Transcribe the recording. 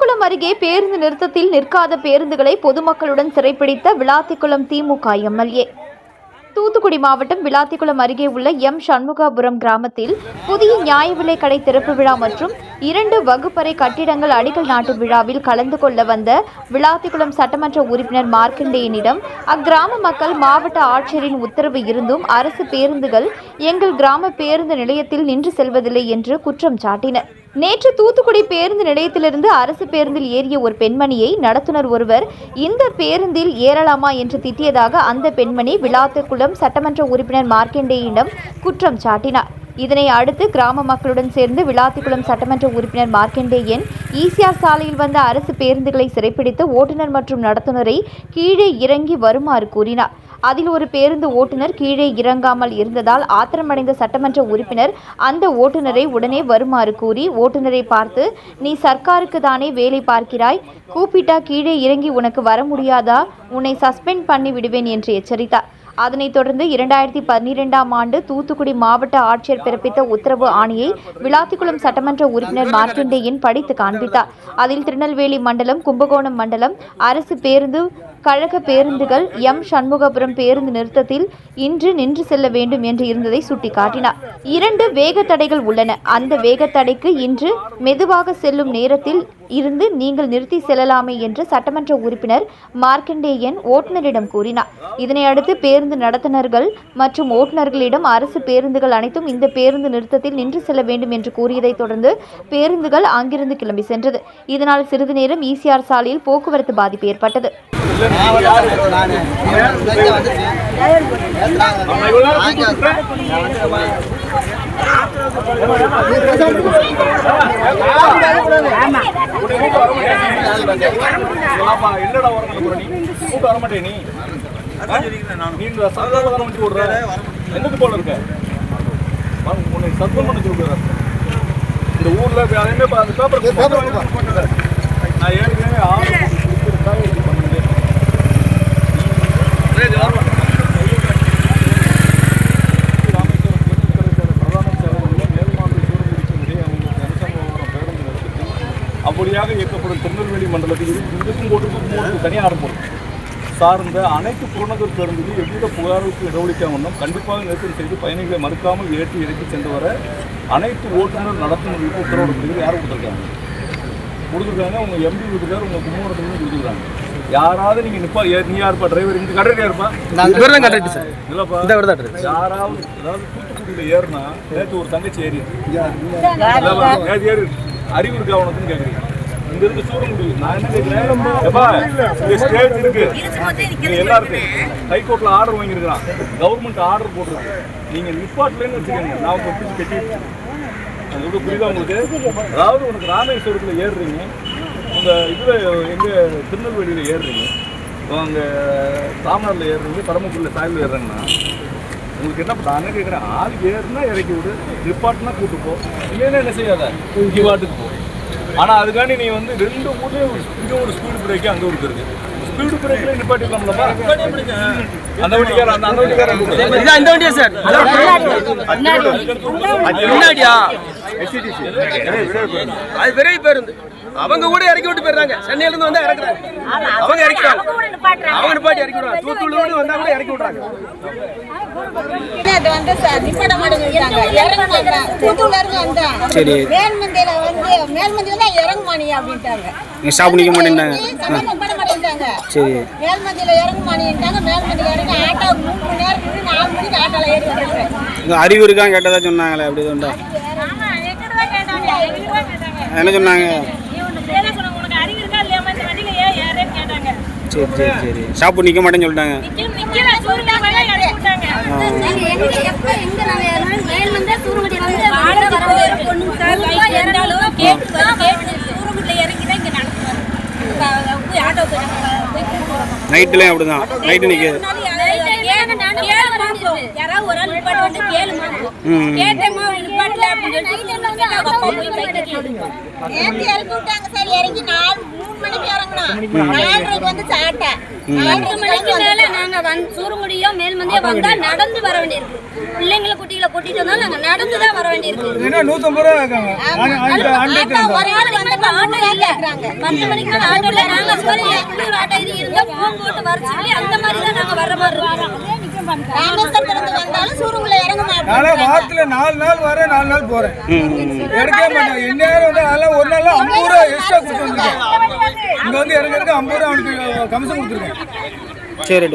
கூடங்குளம் அருகே பேருந்து நிறுத்தத்தில் நிற்காத பேருந்துகளை பொதுமக்களுடன் சிறைப்பிடித்த விளாத்திக்குளம் திமுக எம்எல்ஏ. தூத்துக்குடி மாவட்டம் விளாத்திக்குளம் அருகே உள்ள எம். சண்முகாபுரம் கிராமத்தில் புதிய நியாய விலை கடை திறப்பு விழா மற்றும் இரண்டு வகுப்பறை கட்டிடங்கள் அடிக்கல் நாட்டு விழாவில் கலந்து கொள்ள வந்த விளாத்திக்குளம் சட்டமன்ற உறுப்பினர் மார்க்கண்டேயனிடம் அக்கிராம மக்கள் மாவட்ட ஆட்சியரின் உத்தரவு இருந்தும் அரசு பேருந்துகள் எங்கள் கிராம பேருந்து நிலையத்தில் நின்று செல்வதில்லை என்று குற்றம் சாட்டினர். நேற்று தூத்துக்குடி பேருந்து நிலையத்திலிருந்து அரசு பேருந்தில் ஏறிய ஒரு பெண்மணியை நடத்துனர் ஒருவர். இந்த பேருந்தில் ஏறலாமா என்று திட்டியதாக அந்த பெண்மணி விழாத்துக்குளம் சட்டமன்ற உறுப்பினர் மார்க்கண்டேயிடம் குற்றம் சாட்டினார். இதனை அடுத்து கிராம மக்களுடன் சேர்ந்து விளாத்திக்குளம் சட்டமன்ற உறுப்பினர் மார்க்கண்டேயன் ஈசிஆர் சாலையில் வந்த அரசு பேருந்துகளை சிறைப்பிடித்து ஓட்டுநர் மற்றும் நடத்துனரை கீழே இறங்கி வருமாறு கூறினார். அதில் ஒரு பேருந்து ஓட்டுநர் கீழே இறங்காமல் இருந்ததால் ஆத்திரமடைந்த சட்டமன்ற உறுப்பினர் அந்த ஓட்டுநரை உடனே வருமாறு கூறி ஓட்டுநரை பார்த்து நீ சர்க்காருக்கு தானே வேலை பார்க்கிறாய்? கூப்பிட்டா கீழே இறங்கி உனக்கு வர முடியாதா? உன்னை சஸ்பெண்ட் பண்ணி விடுவேன் என்று எச்சரித்தார். அதனைத் தொடர்ந்து இரண்டாயிரத்தி பன்னிரெண்டாம் ஆண்டு தூத்துக்குடி மாவட்ட ஆட்சியர் பிறப்பித்த உத்தரவு ஆணையை விளாத்திக்குளம் சட்டமன்ற உறுப்பினர் மார்க்கண்டேயன் படித்து காண்பித்தார். அதில் திருநெல்வேலி மண்டலம் கும்பகோணம் மண்டலம் அரசு பேருந்து கழக பேருந்துகள் எம். சண்முகபுரம் பேருந்து நிறுத்தத்தில் இன்று நின்று செல்ல வேண்டும் என்று இருந்ததை சுட்டிக்காட்டினார். இரண்டு வேக தடைகள் உள்ளன. அந்த வேகத்தடைக்கு இன்று மெதுவாக செல்லும் நேரத்தில் இருந்து நீங்கள் நிறுத்தி செல்லலாமே என்று சட்டமன்ற உறுப்பினர் மார்க்கண்டேயன் ஓட்டுநரிடம் கூறினார். இதனையடுத்து பேருந்து நடத்துனர்கள் மற்றும் ஓட்டுநர்களிடம் அரசு பேருந்துகள் அனைத்தும் இந்த பேருந்து நிறுத்தத்தில் நின்று செல்ல வேண்டும் என்று கூறியதைத் தொடர்ந்து பேருந்துகள் அங்கிருந்து கிளம்பி சென்றது. இதனால் சிறிது நேரம் ஈசிஆர் சாலையில் போக்குவரத்து பாதிப்பு ஏற்பட்டது. என்னடா வரணும் அப்புறம் நீ கூட்டு வர மாட்டே நீ ஆ? இந்த சர்க்கார் தானே போல இருக்க உன்னை சஸ்பெண்ட் பண்ண சொல்லுறாரு இந்த ஊர்ல இப்ப பேப்பர் நான் ஏற்கனவே ஆறு இயக்கப்படும் திருநெல்வேலி மண்டலத்தில் இந்துக்கும் போட்டுக்கும் மூணுக்கு தனியாக ஆரம்பம் சார்ந்த அனைத்து புறநகர் பேருந்துகளில் எவ்வித புகாருக்கு இடஒலிக்காம வண்ணம் கண்டிப்பாக நிறுத்தம் செய்து பயணிகளை மறுக்காமல் ஏற்றி இறக்கி சென்று வர அனைத்து ஓட்டுநர் நடத்துனர்களுக்கு உத்தரவு கொடுக்குறது யார் கொடுத்துருக்காங்க? கொடுத்துருக்காங்க உங்கள் எம்பி கொடுத்துருக்காரு உங்கள் கும்பகோணத்துலேருந்து கொடுத்துருக்காங்க. யாராவது நீங்கள் நிப்பா ஏ- நீ யாருப்பா டிரைவர் இந்த கடற்கரை யாருப்பா? இவர் தான் கரெக்ட் சார். இல்லைப்பா. இந்த இவர் தான். யாராவது அதாவது தூத்துக்குடியில் ஏறினா நேற்று ஒரு தங்கச்சி ஏறி நேற்று ஏறி அறிவு இருக்கா உனக்குன்னு கேட்குறீங்க இங்க இருந்து சூரங்குடி நான் என்ன கேட்கிறேன் எப்பா இங்க ஸ்டேட் இருக்கு. இங்க எல்லாருக்கும். ஹைகோர்ட்ல ஆர்டர் வாங்கியிருக்கிறான். கவர்மெண்ட் ஆர்டர் போட்டிருக்கு. நீங்க நிப்பாட்டலன்னு வச்சுக்கோங்க. நான் உங்க பிடிச்சி கட்டி அது எவ்வளவு புரியுதா உங்களுக்கு? அதாவது உனக்கு ராமேஸ்வரத்தில் ஏறுறீங்க. உங்க இதுல எங்க திருநெல்வேலியில ஏறுறீங்க. அங்கே தாமரில் ஏறுறீங்க பரமக்குடியில் சாயில் ஏறுறேங்கன்னா உங்களுக்கு என்ன நான் கேட்குறேன் ஆள் ஏறுனா இறக்கி விடு. நிப்பாட்டினா கூட்டு போ. இல்லைன்னா என்ன செய்யாத? இங்கே வாட்டுக்கு போ. ஆனால் அதுக்காண்டி நீ வந்து ரெண்டு ஊர்லேயும் இங்கே ஒரு ஸ்பீடு பிரேக்கு அங்கே ஒரு இருக்கு ஸ்பீடு பிரேக்கில் நிப்பாட்டிக்கலாம்லப்பா அந்த வண்டிக்காரன் அந்த அந்த. இதா இந்த வண்டியா சார்? முன்னாடியா? அது பெரிய பேருந்து. அவங்க கூட இறக்கி விட்டு போயிடுறாங்க. சென்னையில இருந்து வந்தா இறக்குறாங்க. அவங்க இறக்கிறாங்க அவங்க நிப்பாட்டி இறக்கி விடுறாங்க தூத்துக்குடி வந்தா கூட இறக்கி விடுறாங்க அது வந்து சார். மேல்மந்தியில வந்து மேல்மந்தியில தான் இறங்குமானி அப்படின்ட்டாங்க. ஸ்டாப் மாட்டேங்கிறாங்க சரி. மேல்மந்தியில இறங்குமானிட்டாங்க மேல்மந்தியில இறங்கி ஆட்டோ மூணு மணி நேரம் நின்று நாலு மணிக்கு ஆட்டோல ஏறி அறிவு இருக்கான்னு கேட்டதா சொன்னாங்களே அப்படி உண்டா என்ன சொன்னாங்க? சரி சரி சரி. ஸ்டாப் நிக்க மாட்டேன்னு சொல்லிட்டாங்க. நைட்டுலயும் அப்படிதான். நைட்டு நிக்க யாராவது ஒரு ஆள் நிப்பாட்ட வந்து கேளுமா? ம். கேட்டேம்மா நிப்பாட்டல அப்படின்னு சொல்லிட்டு அவங்க அப்பா போய் பைக்கெட் எடுப்பாங்க நேற்று இறக்கி விட்டாங்க சார் இறங்கி நாலு மூணு மணிக்கு இறங்கணும் நாலரைக்கு வந்து சாட்டை. பத்து மணிக்கு மேல நாங்க வந்து சூரங்குடியோ மேல்மந்தியோ வந்தா நடந்து வர வேண்டியிருக்கு. பிள்ளைங்களை குட்டிகளை கூட்டிட்டு வந்தா நாங்க நடந்து தான் வர வேண்டியிருக்கு. என்ன நூற்றம்பது ரூபா இருக்காங்க ஆட்டோ ஒரு ஆள் மணிக்கு ஆட்டோ இல்ல. பத்து மணிக்கு மேல ஆட்டோ இல்ல. நாங்க சொல்லி உள்ளூர் ஆட்டோ இது இருந்தா போன் போட்டு வர சொல்லி அந்த மாதிரி தான் நாங்க வர மாதிரி இருக்கோம். ராமேஸ்வரத்துல இருந்து வந்தாலும் சூருங்குள்ள இறங்க மாட்டோம் நானும் வாரத்துல நாலு நாள் வரேன் நாலு நாள் போறேன். எடுக்கவே மாட்டேன் எந்நேரம் வந்து அதெல்லாம் ஒரு நாள் ஐம்பது ரூபா எக்ஸ்ட்ரா கொடுத்து வந்திருக்கேன் இங்க வந்து இறங்குறதுக்கு ஐம்பது ரூபா அவனுக்கு கமிஷன் கொடுத்துருக்கேன் சரி